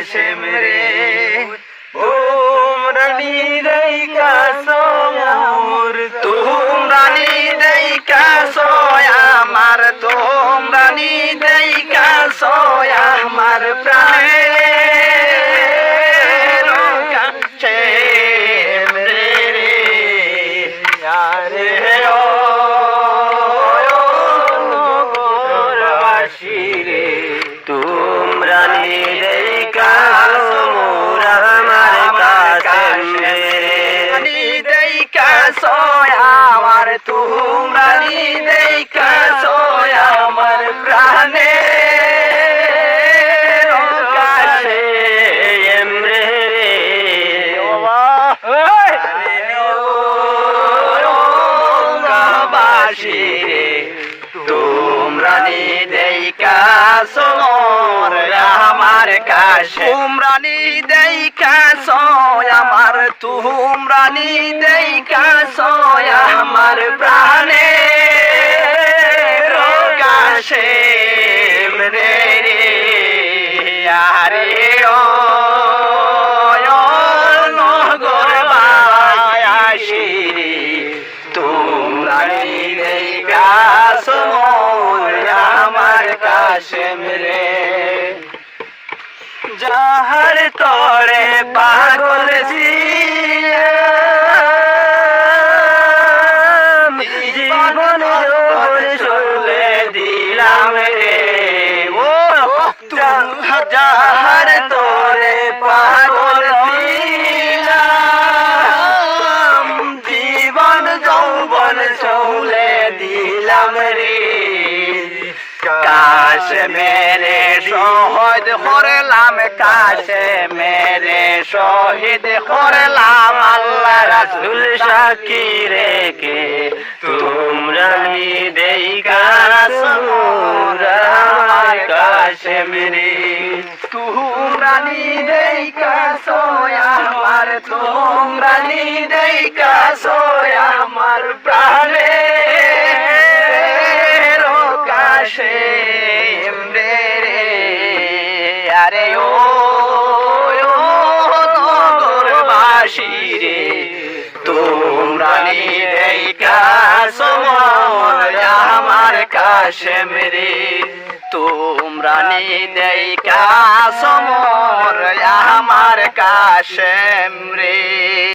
কাশেম রে তোমরা নিরাই কাসমর তোমরা নিরাই কাসয় আমার তোমরা নিরাই কাসয় আমার প্রাণের কাশেম রে। আরে তোমরা নি দেইকা সোর আমার কাছে। কুমরানি দেইকা, সয় আমার তুমরানি দেইকা, সয় আমার প্রাণে। কাছে যাহার তরে পাগল জীবন চলে দিলাম রে। ও যাহার তরে পাগল জীবন যৌবন চলে দিলাম রে। কাশ মেরে শহীদ করলাম কাশ মেরে শহীদ করলাম আল্লাহ রাসুল সাকি রেখে। তোমরা দেই কাশ মেরে। তোমরা দেই কাশ আমার, তোমরা দেই কাশ নগরবাসী রে তোমরা নিদেই কাসমর আমার কাশেম রে তোমরা নিদেই কাসমর আমার কাশেম রে